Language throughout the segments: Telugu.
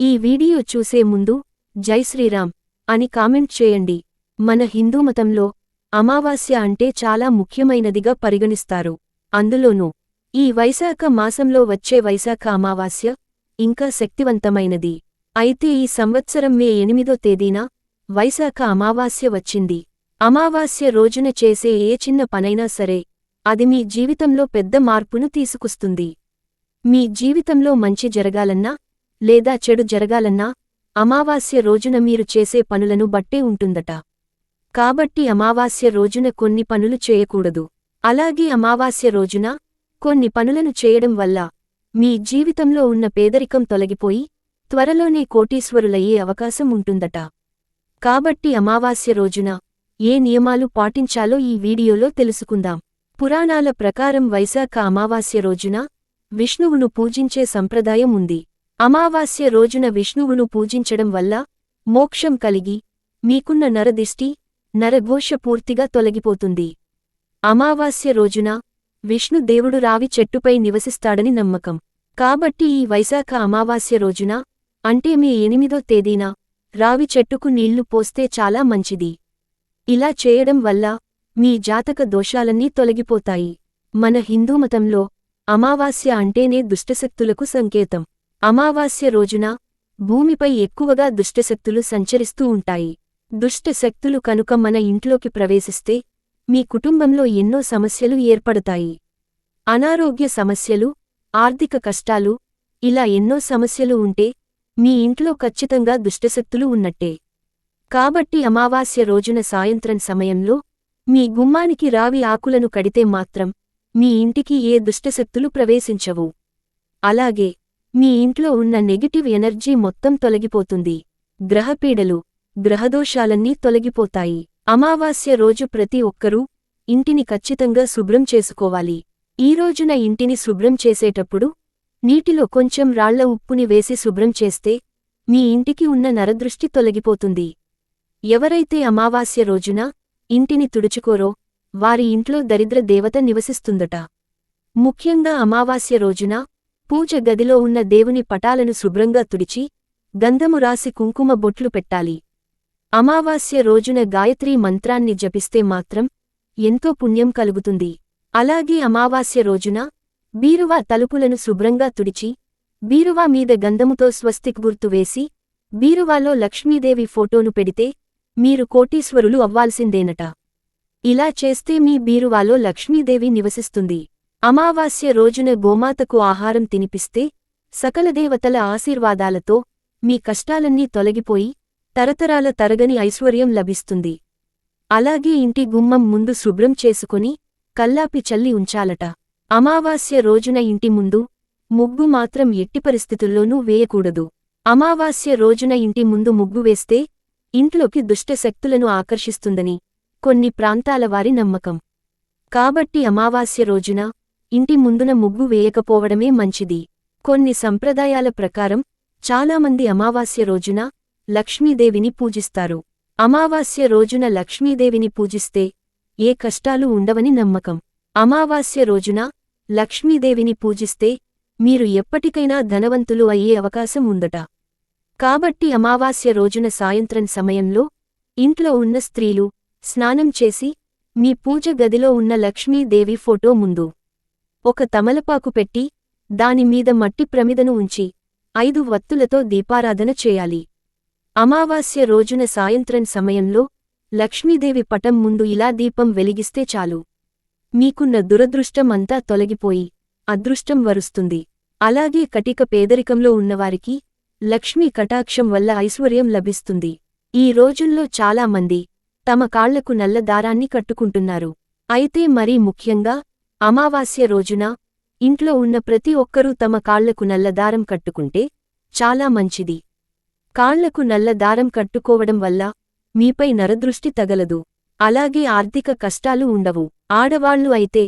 ఈ వీడియో చూసే ముందు జై శ్రీరామ్ అని కామెంట్ చేయండి. మన హిందూమతంలో అమావాస్య అంటే చాలా ముఖ్యమైనదిగా పరిగణిస్తారు. అందులోనూ ఈ వైశాఖ మాసంలో వచ్చే వైశాఖ అమావాస్య ఇంకా శక్తివంతమైనది. అయితే ఈ సంవత్సరం మే ఎనిమిదో తేదీన వైశాఖ అమావాస్య వచ్చింది. అమావాస్య రోజున చేసే ఏ చిన్న పనైనా సరే అది మీ జీవితంలో పెద్ద మార్పును తీసుకొస్తుంది. మీ జీవితంలో మంచి జరగాలన్నా లేదా చెడు జరగాలన్నా అమావాస్య రోజున మీరు చేసే పనులను బట్టే ఉంటుందట. కాబట్టి అమావాస్య రోజున కొన్ని పనులు చేయకూడదు. అలాగే అమావాస్య రోజున కొన్ని పనులను చేయడం వల్ల మీ జీవితంలో ఉన్న పేదరికం తొలగిపోయి త్వరలోనే కోటీశ్వరులయ్యే అవకాశం ఉంటుందట. కాబట్టి అమావాస్య రోజున ఏ నియమాలు పాటించాలో ఈ వీడియోలో తెలుసుకుందాం. పురాణాల ప్రకారం వైశాఖ అమావాస్య రోజున విష్ణువును పూజించే సంప్రదాయం ఉంది. అమావాస్య రోజున విష్ణువును పూజించడం వల్ల మోక్షం కలిగి మీకున్న నరదిష్టి నరఘోష పూర్తిగా తొలగిపోతుంది. అమావాస్య రోజున విష్ణుదేవుడు రావి చెట్టుపై నివసిస్తాడని నమ్మకం. కాబట్టి ఈ వైశాఖ అమావాస్య రోజున అంటే మీ ఎనిమిదో తేదీన రావి చెట్టుకు నీళ్ళు పోస్తే చాలా మంచిది. ఇలా చేయడం వల్ల మీ జాతక దోషాలన్నీ తొలగిపోతాయి. మన హిందూమతంలో అమావాస్య అంటేనే దుష్టశక్తులకు సంకేతం. అమావాస్య రోజున భూమిపై ఎక్కువగా దుష్టశక్తులు సంచరిస్తూ ఉంటాయి. దుష్టశక్తులు కనుక మన ఇంట్లోకి ప్రవేశిస్తే మీ కుటుంబంలో ఎన్నో సమస్యలు ఏర్పడతాయి. అనారోగ్య సమస్యలు ఆర్థిక కష్టాలు ఇలా ఎన్నో సమస్యలు ఉంటే మీ ఇంట్లో ఖచ్చితంగా దుష్టశక్తులు ఉన్నట్టే. కాబట్టి అమావాస్య రోజున సాయంత్రం సమయంలో మీ గుమ్మానికి రావి ఆకులను కడితే మాత్రం మీ ఇంటికి ఏ దుష్టశక్తులు ప్రవేశించవు. అలాగే మీ ఇంట్లో ఉన్న నెగిటివ్ ఎనర్జీ మొత్తం తొలగిపోతుంది. గ్రహపీడలు గ్రహదోషాలన్నీ తొలగిపోతాయి. అమావాస్య రోజు ప్రతి ఒక్కరూ ఇంటిని ఖచ్చితంగా శుభ్రం చేసుకోవాలి. ఈ రోజున ఇంటిని శుభ్రం చేసేటప్పుడు నీటిలో కొంచెం రాళ్ళ ఉప్పుని వేసి శుభ్రం చేస్తే మీ ఇంటికి ఉన్న నరదృష్టి తొలగిపోతుంది. ఎవరైతే అమావాస్య రోజున ఇంటిని తుడుచుకోరో వారి ఇంట్లో దరిద్ర దేవత నివసిస్తుందట. ముఖ్యంగా అమావాస్య రోజున పూజ గదిలో ఉన్న దేవుని పటాలను శుభ్రంగా తుడిచి గంధము రాసి కుంకుమ బొట్లు పెట్టాలి. అమావాస్య రోజున గాయత్రీ మంత్రాన్ని జపిస్తే మాత్రం ఎంతో పుణ్యం కలుగుతుంది. అలాగే అమావాస్య రోజున బీరువా తలుపులను శుభ్రంగా తుడిచి బీరువా మీద గంధముతో స్వస్తిక్ గుర్తు వేసి బీరువాలో లక్ష్మీదేవి ఫోటోను పెడితే మీరు కోటీశ్వరులు అవ్వాల్సిందేనట. ఇలా చేస్తే మీ బీరువాలో లక్ష్మీదేవి నివసిస్తుంది. అమావాస్య రోజున గోమాతకు ఆహారం తినిపిస్తే సకల దేవతల ఆశీర్వాదాలతో మీ కష్టాలన్నీ తొలగిపోయి తరతరాల తరగని ఐశ్వర్యం లభిస్తుంది. అలాగే ఇంటి గుమ్మం ముందు శుభ్రం చేసుకుని కల్లాపి చల్లి ఉంచాలట. అమావాస్య రోజున ఇంటి ముందు ముగ్గు మాత్రం ఎట్టి పరిస్థితుల్లోనూ వేయకూడదు. అమావాస్య రోజున ఇంటి ముందు ముగ్గు వేస్తే ఇంట్లోకి దుష్టశక్తులను ఆకర్షిస్తుందని కొన్ని ప్రాంతాల వారి నమ్మకం. కాబట్టి అమావాస్య రోజున ఇంటి ముందున ముగ్గు వేయకపోవడమే మంచిది. కొన్ని సంప్రదాయాల ప్రకారం చాలామంది అమావాస్య రోజున లక్ష్మీదేవిని పూజిస్తారు. అమావాస్య రోజున లక్ష్మీదేవిని పూజిస్తే ఏ కష్టాలు ఉండవని నమ్మకం. అమావాస్య రోజున లక్ష్మీదేవిని పూజిస్తే మీరు ఎప్పటికైనా ధనవంతులు అయ్యే అవకాశం ఉందట. కాబట్టి అమావాస్య రోజున సాయంత్రం సమయంలో ఇంట్లో ఉన్న స్త్రీలు స్నానం చేసి మీ పూజ గదిలో ఉన్న లక్ష్మీదేవి ఫోటో ముందు ఒక తమలపాకు పెట్టి దానిమీద మట్టి ప్రమిదను ఉంచి ఐదు వత్తులతో దీపారాధన చేయాలి. అమావాస్య రోజున సాయంత్రం సమయంలో లక్ష్మీదేవి పటం ముందు ఇలా దీపం వెలిగిస్తే చాలు. మీకున్న దురదృష్టం అంతా తొలగిపోయి అదృష్టం వరుస్తుంది. అలాగే కటిక పేదరికంలో ఉన్నవారికి లక్ష్మీ కటాక్షం వల్ల ఐశ్వర్యం లభిస్తుంది. ఈ రోజుల్లో చాలామంది తమ కాళ్ళకు నల్ల దారాన్ని కట్టుకుంటున్నారు. అయితే మరీ ముఖ్యంగా అమావాస్య రోజున ఇంట్లో ఉన్న ప్రతి ఒక్కరూ తమ కాళ్ళకు నల్లదారం కట్టుకుంటే చాలా మంచిది. కాళ్ళకు నల్ల దారం కట్టుకోవడం వల్ల మీపై నరదృష్టి తగలదు. అలాగే ఆర్థిక కష్టాలు ఉండవు. ఆడవాళ్ళు అయితే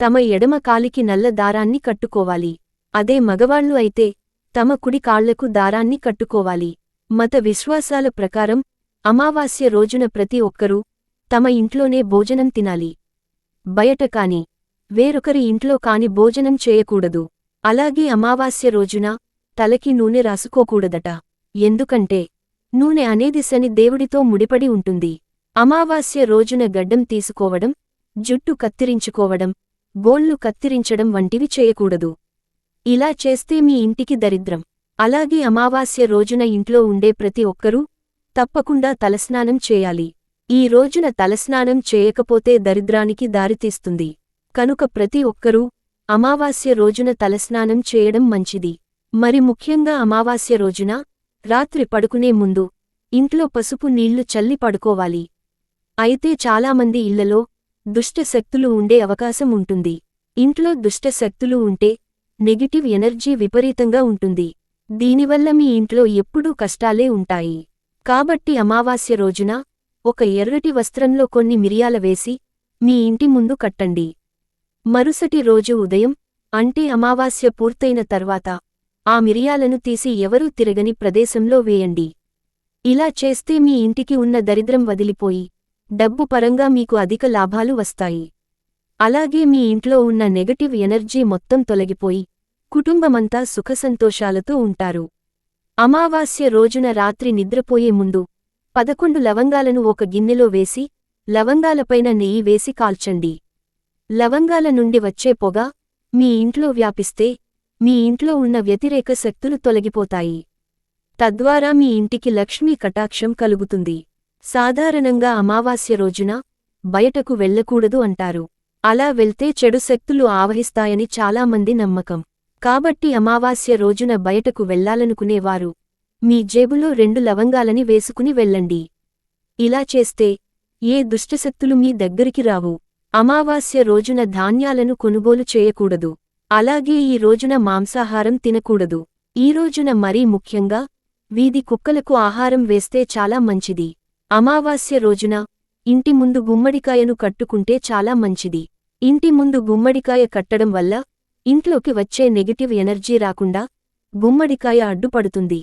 తమ ఎడమ కాలికి నల్ల దారాన్ని కట్టుకోవాలి. అదే మగవాళ్ళు అయితే తమ కుడి కాళ్ళకు దారాన్ని కట్టుకోవాలి. మత విశ్వాసాల ప్రకారం అమావాస్య రోజున ప్రతి ఒక్కరూ తమ ఇంట్లోనే భోజనం తినాలి. బయట కాని వేరొకరి ఇంట్లో కాని భోజనం చేయకూడదు. అలాగే అమావాస్య రోజున తలకి నూనె రాసుకోకూడదట. ఎందుకంటే నూనె అనేది శని దేవుడితో ముడిపడి ఉంటుంది. అమావాస్య రోజున గడ్డం తీసుకోవడం జుట్టు కత్తిరించుకోవడం గోళ్ళు కత్తిరించడం వంటివి చేయకూడదు. ఇలా చేస్తే మీ ఇంటికి దరిద్రం. అలాగే అమావాస్య రోజున ఇంట్లో ఉండే ప్రతి ఒక్కరూ తప్పకుండా తలస్నానం చేయాలి. ఈ రోజున తలస్నానం చేయకపోతే దరిద్రానికి దారితీస్తుంది. కనుక ప్రతి ఒక్కరూ అమావాస్య రోజున తలస్నానం చేయడం మంచిది. మరి ముఖ్యంగా అమావాస్య రోజున రాత్రి పడుకునే ముందు ఇంట్లో పసుపు నీళ్ళు చల్లి పడుకోవాలి. అయితే చాలామంది ఇళ్ళలో దుష్టశక్తులు ఉండే అవకాశం ఉంటుంది. ఇంట్లో దుష్టశక్తులు ఉంటే నెగిటివ్ ఎనర్జీ విపరీతంగా ఉంటుంది. దీనివల్ల మీ ఇంట్లో ఎప్పుడూ కష్టాలే ఉంటాయి. కాబట్టి అమావాస్య రోజున ఒక ఎర్రటి వస్త్రంలో కొన్ని మిరియాల వేసి మీ ఇంటి ముందు కట్టండి. మరుసటి రోజు ఉదయం అంటే అమావాస్య పూర్తయిన తర్వాత ఆ మిరియాలను తీసి ఎవరూ తిరగని ప్రదేశంలో వేయండి. ఇలా చేస్తే మీ ఇంటికి ఉన్న దరిద్రం వదిలిపోయి డబ్బు పరంగా మీకు అధిక లాభాలు వస్తాయి. అలాగే మీ ఇంట్లో ఉన్న నెగటివ్ ఎనర్జీ మొత్తం తొలగిపోయి కుటుంబమంతా సుఖసంతోషాలతో ఉంటారు. అమావాస్య రోజున రాత్రి నిద్రపోయే ముందు పదకొండు లవంగాలను ఒక గిన్నెలో వేసి లవంగాలపైన నెయ్యి వేసి కాల్చండి. లవంగాల నుండి వచ్చే పొగ మీ ఇంట్లో వ్యాపిస్తే మీ ఇంట్లో ఉన్న వ్యతిరేక శక్తులు తొలగిపోతాయి. తద్వారా మీ ఇంటికి లక్ష్మీ కటాక్షం కలుగుతుంది. సాధారణంగా అమావాస్య రోజున బయటకు వెళ్ళకూడదు అంటారు. అలా వెళ్తే చెడు శక్తులు ఆవహిస్తాయని చాలామంది నమ్మకం. కాబట్టి అమావాస్య రోజున బయటకు వెళ్ళాలనుకునేవారు మీ జేబులో రెండు లవంగాలని వేసుకుని వెళ్ళండి. ఇలా చేస్తే ఏ దుష్టశక్తులు మీ దగ్గరికి రావు. అమావాస్య రోజున ధాన్యాలను కొనుగోలు చేయకూడదు. అలాగే ఈ రోజున మాంసాహారం తినకూడదు. ఈ రోజున మరీ ముఖ్యంగా వీధి కుక్కలకు ఆహారం వేస్తే చాలా మంచిది. అమావాస్య రోజున ఇంటి ముందు గుమ్మడికాయను కట్టుకుంటే చాలా మంచిది. ఇంటి ముందు గుమ్మడికాయ కట్టడం వల్ల ఇంట్లోకి వచ్చే నెగిటివ్ ఎనర్జీ రాకుండా గుమ్మడికాయ అడ్డుపడుతుంది.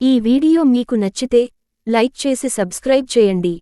ఈ వీడియో మీకు నచ్చితే లైక్ చేసి సబ్స్క్రైబ్ చేయండి.